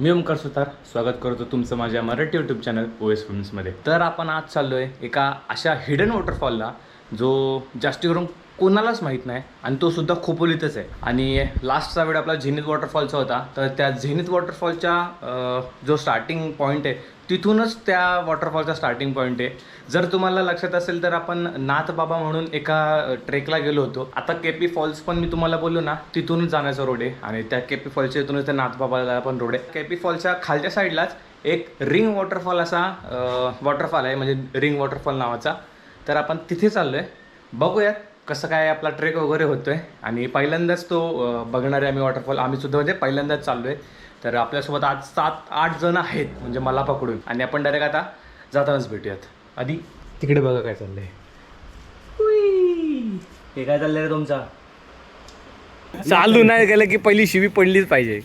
मी ओमकार सुतार. स्वागत करतो तुमचं माझ्या Marathi YouTube channel O S फिल्म्समध्ये तर आपण आज चाललो आहे एका अशा हिडन वॉटरफॉलला जो जास्ती करून कोणालाच माहीत नाही आणि तो सुद्धा खोपोलीतच आहे. आणि लास्टचा वेळ आपला झेनित वॉटरफॉलचा होता. तर त्या झेनित वॉटरफॉलच्या जो स्टार्टिंग पॉईंट आहे तिथूनच त्या वॉटरफॉलचा स्टार्टिंग पॉईंट आहे. जर तुम्हाला लक्षात असेल तर आपण नाथ बाबा म्हणून एका ट्रेकला गेलो होतो. आता केपी फॉल्स पण मी तुम्हाला बोललो ना तिथूनच जाण्याचा रोड आहे. आणि त्या केपी फॉल्सच्या इथूनच त्या नाथ बाबाला पण रोड आहे. केपी फॉलच्या खालच्या साईडलाच एक रिंग वॉटरफॉल असा वॉटरफॉल आहे. म्हणजे रिंग वॉटरफॉल नावाचा. तर आपण तिथे चाललो आहे बघूयात कसं काय आपला ट्रेक वगैरे होतो आहे आणि पहिल्यांदाच तो बघणारे आम्ही वॉटरफॉल आम्हीसुद्धा म्हणजे पहिल्यांदाच चाललो आहे तर आपल्यासोबत आज सात आठ जण आहेत म्हणजे मला पकडून. आणि आपण डायरेक्ट आता जातानाच भेटूयात. आधी तिकडे बघा काय चाललंय. हे काय चाललंय रे तुमचा? चालू नाही गेलं की पहिली शिवी पडलीच पाहिजे.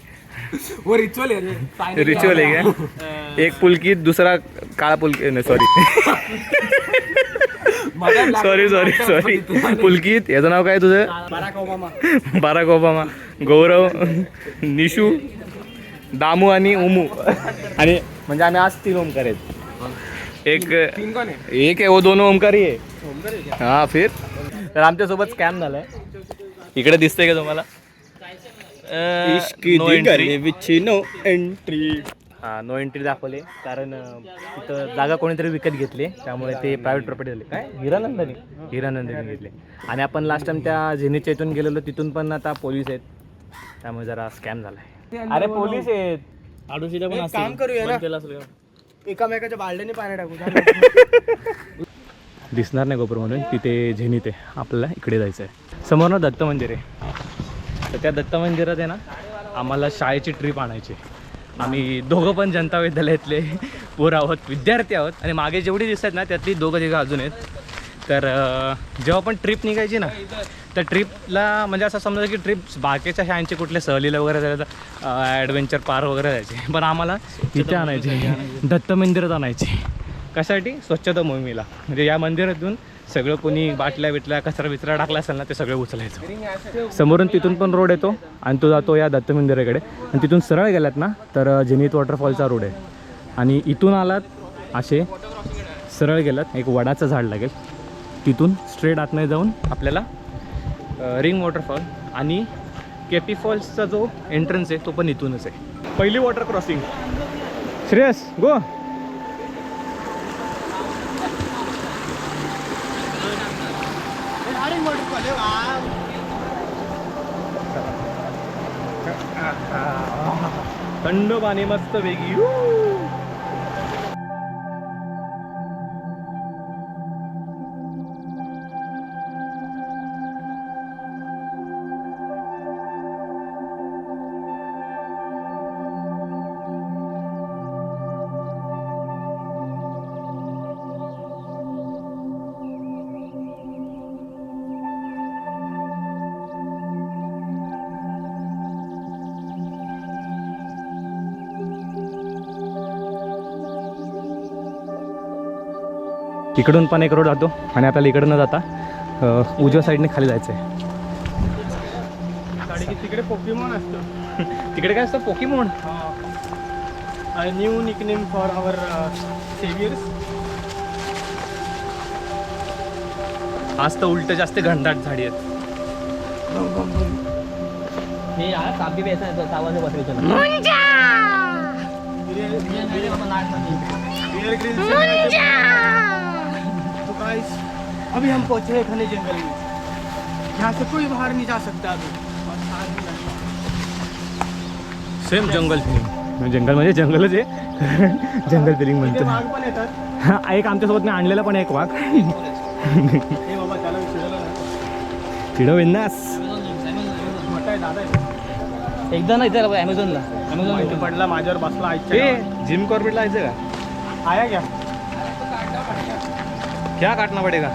वो रिच्युअल आहे रिच्युअल आहे का? एक पुलकीत दुसरा काळा Pulki sorry sorry sorry sorry Pulkit याचं नाव काय तुझं? Barack Obama. Barack Obama. Gaurav Nishu Damu आणि उमू. आणि म्हणजे आम्ही आज तीन ओमकार आहेत. एक आहे एक आहे वो दोन ओमकारी आहे. आहे? हा फिर. तर आमच्यासोबत स्कॅम झालाय. इकडे दिसतंय का तुम्हाला? no entry. नो एंट्री हा नो एंट्री दाखवले. कारण तिथं जागा कोणीतरी विकत घेतली. त्यामुळे ते प्रायव्हेट प्रॉपर्टी झाले. काय? हिरानंदानी. हिरानंदानी घेतले. आणि आपण लास्ट टाइम त्या झेनीच्या इथून गेलेलो तिथून पण आता पोलीस आहेत. त्यामुळे जरा स्कॅम झालाय. अरे पोलीस आहेत. आडोशीला एक काम करूया ना. एकामेकाच्या बालड्याने पाणी टाकू दिसणार नाही गोपूर म्हणून. तिथे झेनीत आहे. आपल्याला इकडे जायचं आहे समोर ना दत्त मंदिर आहे. तर त्या दत्त मंदिरात आहे ना आम्हाला शाळेची ट्रिप आणायची आहे. आम्ही दोघं पण जनता विद्यालयातले पोर आहोत विद्यार्थी आहोत. आणि मागे जेवढी दिसत आहेत ना त्यातली दोघं तिघं अजून आहेत. तर जेव्हा पण ट्रिप निघायची ना त्या ट्रिपला म्हणजे असं समजा की ट्रिप बाकीच्या शाळांचे कुठल्या सहलीला वगैरे जायचं ॲडव्हेंचर पार्क वगैरे जायचे. पण आम्हाला इथे आणायचे. दत्त मंदिरात आणायचे. कशासाठी? स्वच्छता मोहिमेला म्हणजे या मंदिरातून सगळं कोणी बाटल्या बिटल्या कचरा बिचरा टाकला असेल ना ते सगळं उचलायचं. समोरून तिथून पण रोड येतो आणि तो जातो या दत्त मंदिराकडे. आणि तिथून सरळ गेलात ना तर झेनीत वॉटरफॉलचा रोड आहे. आणि इथून आलात असे सरळ गेलात. एक वडाचं झाड लागेल. तिथून स्ट्रेट आतमध्ये जाऊन आपल्याला रिंग वॉटरफॉल आणि केपी फॉल्सचा जो एंट्रन्स आहे तो पण इथूनच आहे. पहिली वॉटर क्रॉसिंग श्रेयस गो थंड पाणी मस्त वेगळी. इकडून पण एक रोड जातो आणि आपल्याला इकडं न जाता उजव्या साईडने खाली जायचं आहे तिकडे पोकेमॉन असतो तिकडे काय असतं Pokemon new nickname for our saviours आज तर उलट जास्त घंटाट झाडी आहेत हे यार काफी पैसा है तो सावा से बस चला तो गाइस अभी हम पहुंचे हैं घने जंगल में। यहाँ से कोई बाहर नहीं जा सकता अभी। सेम जंगल फिलिंग जंगल म्हणजे जंगलच आहे. जंगल फिलिंग म्हणतो. वाघ पण येतात हा एक आमच्यासोबत मी आणलेला पण एक वाघ. हे बाबा त्याला विचारायला नाही. चिडव विन्नास मोठा आहे दादा आहे. एकदा नाही तर अमेझॉनला माहिती अमेझॉन पडला माझ्यावर बसला आईच्या. जिम कॉर्बेटला जायचं का? आया क्या? क्या काटना पडेगा?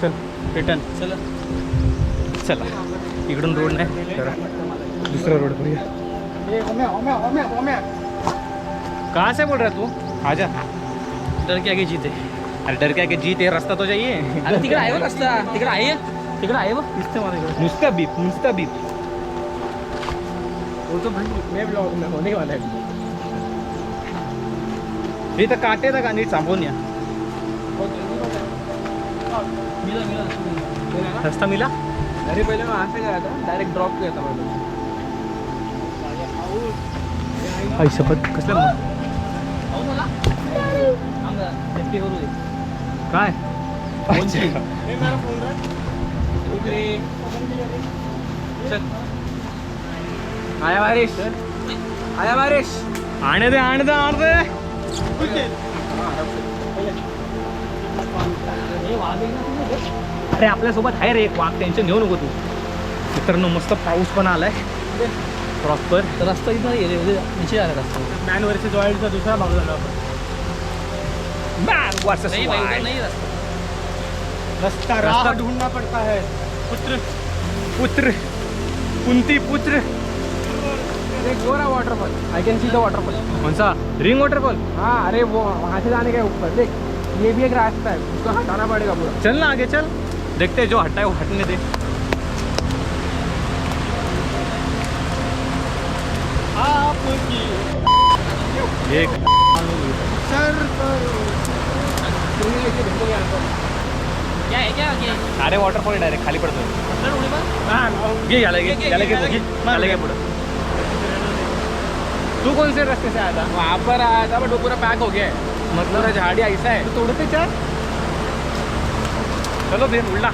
चल रिटर्न चला। चला। इकडून रोड नाही. दुसरा रोड करूया ए, ओम्या ओम्या ओम्या ओम्या. कहाँ से बोल रहा है तू? आजा डर के आगे जीते। अरे डर क्या कि जीत है रास्ता तो चाहिए अरे तिकडे आहे रस्ता. तिकडे आहे. तिकडे आहे बघ नुसता बीप नुसता बीप. वो तो भाई मैं ब्लॉग में होने वाला है। इथं काटे का नीट सांगून या. रस्ता मिला? अरे पहले मैं वहाँ से गया था डायरेक्ट ड्रॉप मैंने आई शपथ. काय? आया बारिश आया बारिश आणे दे आणे दे आण दे? अरे आपल्यासोबत आहे रे एक वाघ टेन्शन घेऊ नको तू. मित्रांनो मस्त पाऊस पण आलाय. प्रॉपर रस्ता इथं निश्चित आला रस्ता. मॅन वर्सेस वाईल्डचा दुसरा भाग झाला आपण. नाही रस्ता. रास्ता ढूंढना पड़ता है पुत्र पुत्र कुंती पुत्र. एक waterfall I can see the waterfall कोणचा रिंग वॉटरफॉल हाँ अरे वो वहाँ से जाने का ऊपर देख ये भी एक रास्ता है उसको हटाना पड़ेगा पूरा। चल ना आगे चल। देखते हैं, जो हटा है वो हटने दे। आपकी। एक। सर पर। क्या आहे क्या? अरे वॉटरफॉल डायरेक्ट खाली पडतो. हाँ। घे घे पुढं तू कौन से रास्ते से आया था? वहाँ पर आया था बट वो पूरा पैक हो गया है। मतलब? झाड़ी ऐसा है। तू तोडते चल चलो फिर उडला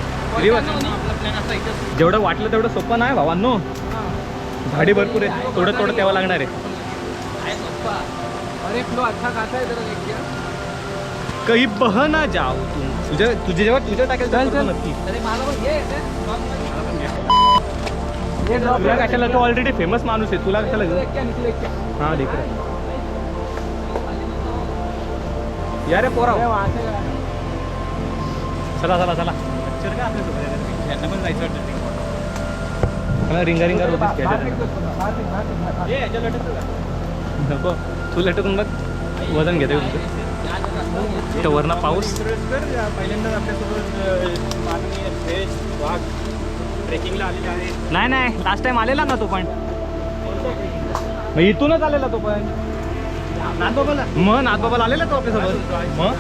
जेवढं वाटलं तेवढं सोपं नाही भावांनो. झाडी भरपूर आहे. थोडं थोडं तेव्हा लागणार आहे. अरे फ्लो अच्छा खासा है काही बह ना जाओ तू तुझ्या तुझे जेव्हा तुझ्या टाकेल. नक्की. कशाला तो ऑलरेडी फेमस माणूस आहे. तुला कशाला हा देख रहा या रे पोरा. चला चला चला. यांना पण जायचं वाटतं मला रिंगा रिंगा होतीच नको. तू लटकून बघ. वजन घेते तर वरनं पाऊस. पहिल्यांदाच आपल्यासोबत माननीय वाघ ट्रेकिंगला आलेले आहे. नाही नाही लास्ट टाइम आलेला ना तो पण. मग इथूनच आलेला तो पण. नागोबाला मग नाथबाबाला आलेला तो आपल्यासोबत मग?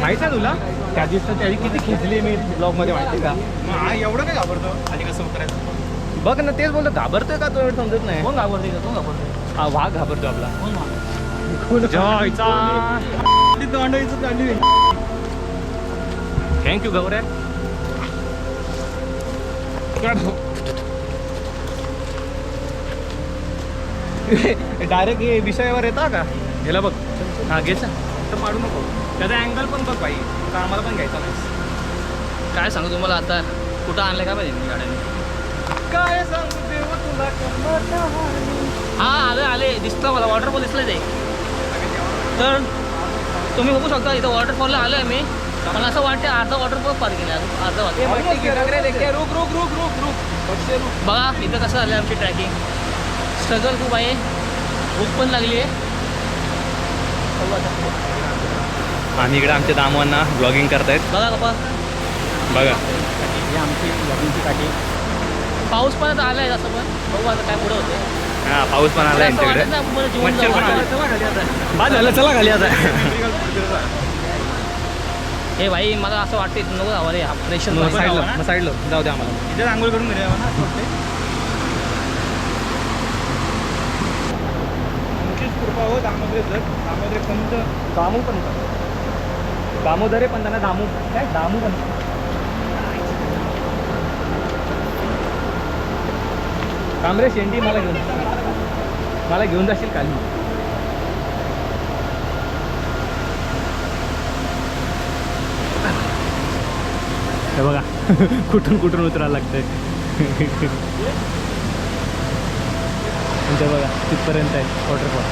माहिती आहे तुला? त्या दिवसात त्याची किती खेचली मी ब्लॉगमध्ये माहिती का? हा एवढं काय घाबरतो? आधी कसं उतरायचं? बघ ना तेच बोलतो घाबरतोय का तो? समजत नाही. कोण घाबरते का कोण घाबरते हा वाघ घाबरतो आपला. थँक्यू गौऱ्या. डायरेक्ट हे विषयावर येता का? ह्याला बघ. हा घ्यायचा तर मारू नको. त्याचा अँगल पण बघ बाई. आम्हाला पण घ्यायचा नाही. काय सांगू तुम्हाला आता? कुठं आणलं माहिती मी गाड्याने? काय सांगू देवा तुला हा आले आले. दिसतं मला. वॉटरफॉल दिसलं ते. तर तुम्ही बघू शकता इथं वॉटरफॉलला आलो आहे मी. मला असं वाटतं अर्धा वॉटरफॉल पार केला अर्धा वाटतं रुक रुक रुक रुक रुक. बच्चे रुक बघा इथं कसं आलं आमची ट्रॅकिंग स्ट्रगल खूप आहे. भूक पण लागली आहे. आणि इकडे आमच्या दामवांना ब्लॉगिंग करतायत. बघा कपा बघा. ही आमची ब्लॉगिंगची काठी. पाऊस पण आता आलाय असं पण. बघू आता काय पुढे होते हा पाऊस पण आला यांच्याकडे मच्छर पण आले. बाद झालं चला खाली आता. हे भाई मला असं वाटतं नको जावं रे. प्रेशर मग साईडला साईडला जाऊ दे आम्हाला. इथे आंघोळ करून घरी ना असं वाटते आमचीच कृपा हो दामोदरे सर. दामोदरे पंत. दामू पण दामोदरे पण त्यांना दामू. काय? दामू पण कांबरे शेंडी मला घेऊन मला घेऊन जाशील काली हे बघा. कुठून कुठून उतरायला लागतंय? ते बघा तिथपर्यंत आहे वॉटरफॉल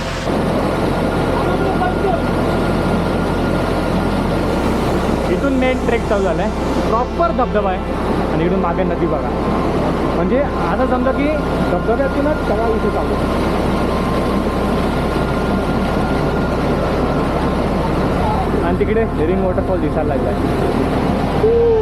इथून मेन ट्रेक चालू झाला आहे प्रॉपर धबधबा आहे. आणि इकडून मागे नदी बघा. म्हणजे आता समजा की धबधब्यातूनच सगळा इथे चालू आहे. आणि तिकडे हेरिंग वॉटरफॉल दिसायला लागला आहे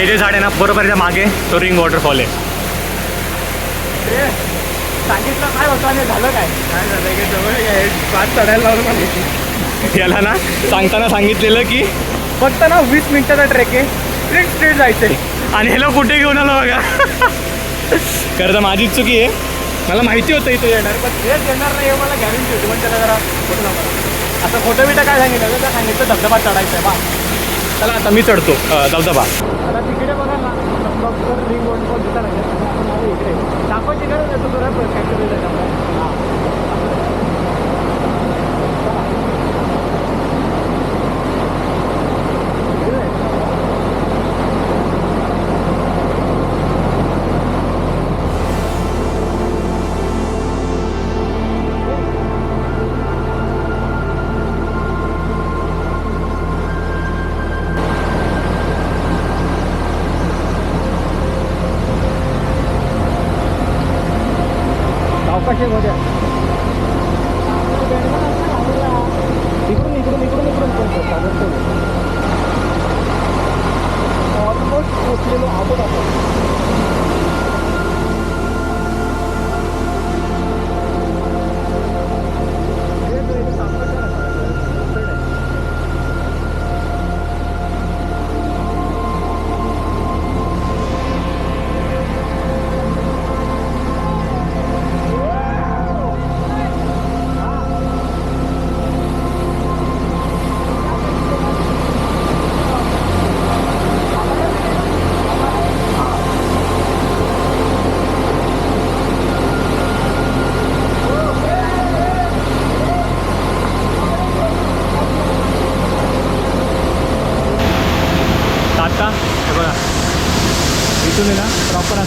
हे जे झाड आहे ना बरोबर त्या मागे तो रिंग वॉटरफॉल आहे. सांगितलं काय होतं आणि झालं काय? काय झालं की जवळ पाच चढायला लावलं मला याला ना सांगताना सांगितलेलं की फक्त ना वीस मिनिटाचा ट्रेक आहे. स्ट्रेट स्ट्रेट जायचंय. आणि ह्याला कुठे घेऊन आलो बघा? खरं तर माझीच चुकी आहे. मला माहिती होतं इथे येणार पण हेच येणार नाही हे मला गॅरंटी होती. पण त्याला जरा खोटं नका असं खोटं बिटं काय सांगितलं? तर सांगितलं धबधबा चढायचा आहे बा. चला आता मी चढतो अं, धबधबा. आता तिकडे बघा ना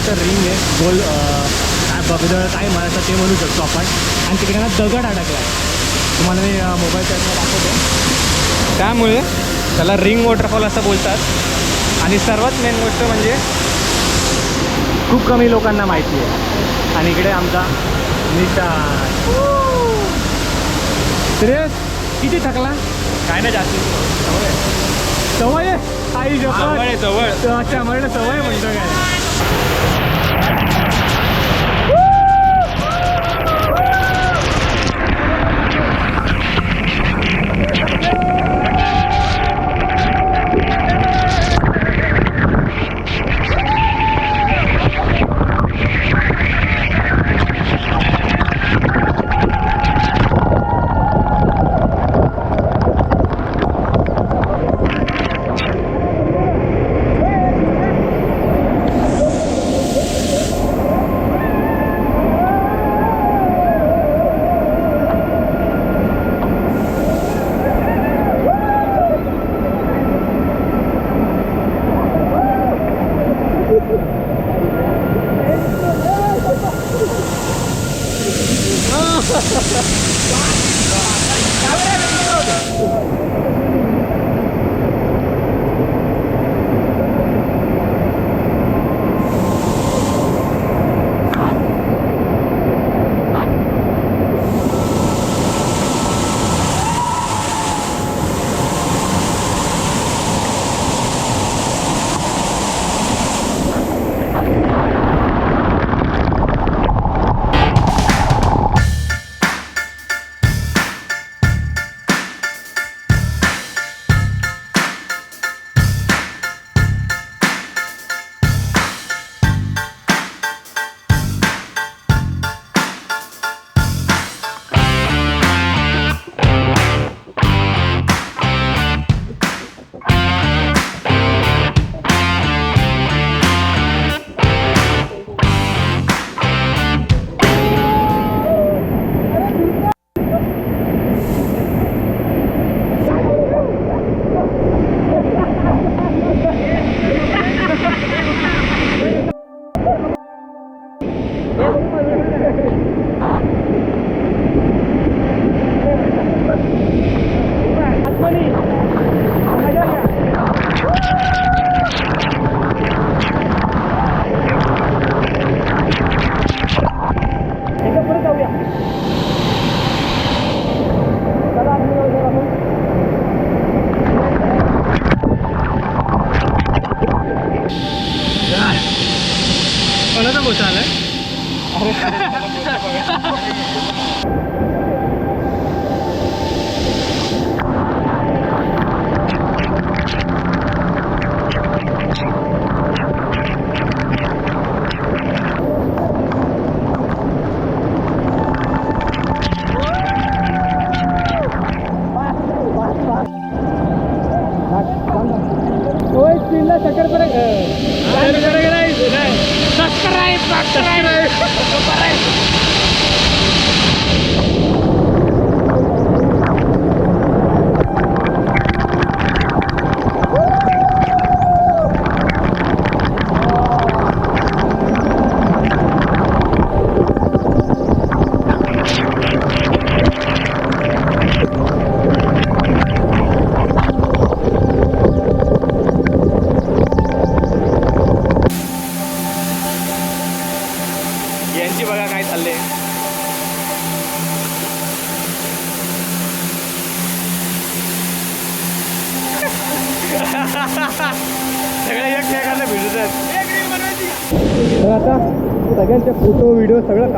असं रिंग आहे. गोल अं, काय म्हणायचं ते म्हणू शकतो आपण. आणि तिकडे ना दगड अडकला आहे. तुम्हाला मी मोबाईल चॅनल दाखवतो. त्यामुळे त्याला रिंग वॉटरफॉल असं बोलतात. आणि सर्वात मेन गोष्ट म्हणजे खूप कमी लोकांना माहिती आहे. आणि इकडे आमचा निशा सिरियस किती थकला? काय नाही जास्त. सवय आहे. आई जवळ अच्छा म्हणलं सवय म्हणतो काय? Thank you.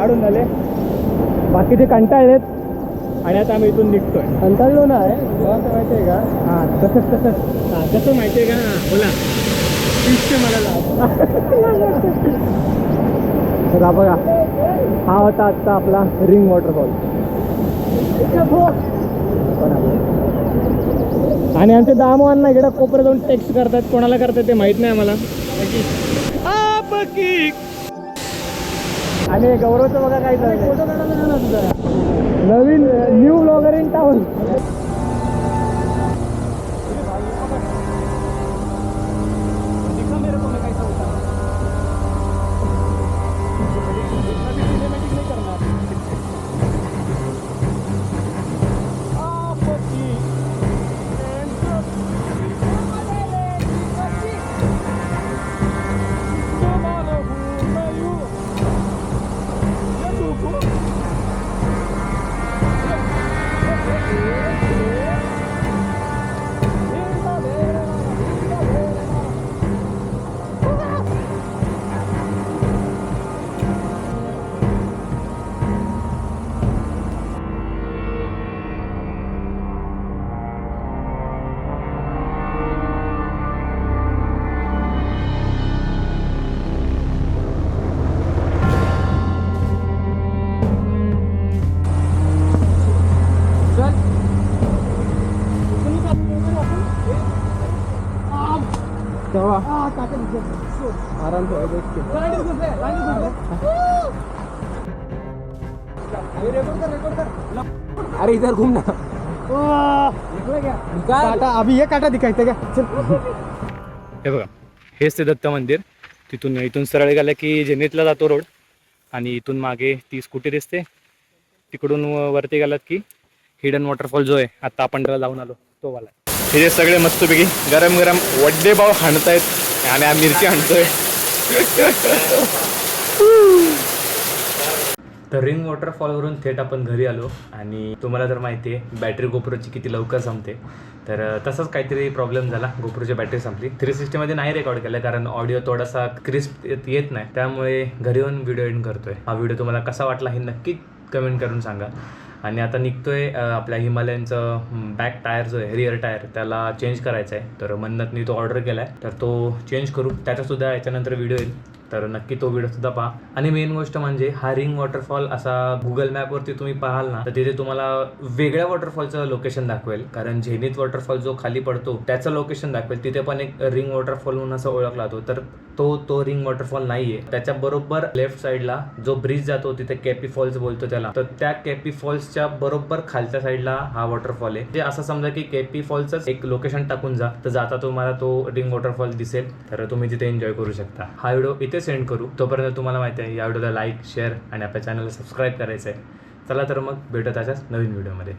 काढून झाले बाकीचे कंटाळलेत. आणि आता आम्ही इथून निघतोय. कंटाळलो ना आहे माहिती आहे का? हां तसंच तसंच. हां कसं माहिती आहे का? हां बोला. मला बघा. हा होता आजचा आपला रिंग वॉटरफॉल आणि आमचे दामवांना इकडे कोपऱ्यात जाऊन टेक्स्ट करतात. कोणाला करतात ते माहीत नाही आम्हाला. आणि गौरवचं बघा काय चाललंय. नवीन न्यू ब्लॉगर इन टाउन आराम अरे इधर घूम ना। काटा अभी ये काटा दिखायचं का हे बघा हेच ते दत्त मंदिर. तिथून इथून सरळ गेलं की जेनेतला जातो रोड. आणि इथून मागे ती स्कूटी दिसते? तिकडून वरती गेलात की हिडन वॉटरफॉल जो आहे आता आपण त्याला जाऊन आलो तो वाला. हे जे सगळे मस्तपैकी गरम गरम वड्डे पाव हाणतायत आणि आम्ही मिरची हाणतोय. तर रिंग वॉटरफॉलवरून थेट आपण घरी आलो आणि तुम्हाला तर माहिती आहे बॅटरी गोप्रोची किती लवकर संपते. तर तसाच काहीतरी प्रॉब्लेम झाला गोप्रोची बॅटरी संपली. थ्री सिक्स्टीमध्ये नाही रेकॉर्ड केलं कारण ऑडिओ थोडासा क्रिस्प येत नाही. त्यामुळे घरी येऊन व्हिडिओ एंड करतोय. हा व्हिडिओ तुम्हाला कसा वाटला हे नक्की कमेंट करून सांगा. आणि आता निघतोय आहे आपल्या हिमालयनचं बॅक टायर जो आहे रिअर टायर त्याला चेंज करायचा आहे तर मन्नतनी तो ऑर्डर केला आहे तर तो चेंज करू. त्याचासुद्धा याच्यानंतर व्हिडिओ येईल. तर नक्की तो व्हिडिओ सुद्धा पहा. आणि मेन गोष्ट म्हणजे हा रिंग वॉटरफॉल असा गुगल मॅपवरती तुम्ही पाहाल ना तर तिथे तुम्हाला वेगळ्या वॉटरफॉलचं लोकेशन दाखवेल. कारण झेनित वॉटरफॉल जो खाली पडतो त्याचं लोकेशन दाखवेल. तिथे पण एक रिंग वॉटरफॉल म्हणून असं ओळखला जातो. तर तो तो रिंग वॉटरफॉल नाहीये. त्याच्या बरोबर लेफ्ट साईडला जो ब्रिज जातो तिथे कॅपी फॉल्स बोलतो त्याला. तर त्या कॅपी फॉल्सच्या बरोबर खालच्या साईडला हा वॉटरफॉल आहे. जे असं समजा की केपी फॉलच एक लोकेशन टाकून जा तर जाता तुम्हाला तो रिंग वॉटरफॉल दिसेल. तर तुम्ही तिथे एन्जॉय करू शकता. हा व्हिडिओ इथे ते सेंड करू. तोपर्यंत तुम्हाला माहिती आहे या व्हिडिओला लाईक शेअर आणि आपल्या चॅनलला सबस्क्राईब करायचं आहे चला तर मग भेटत अशाच नवीन व्हिडिओमध्ये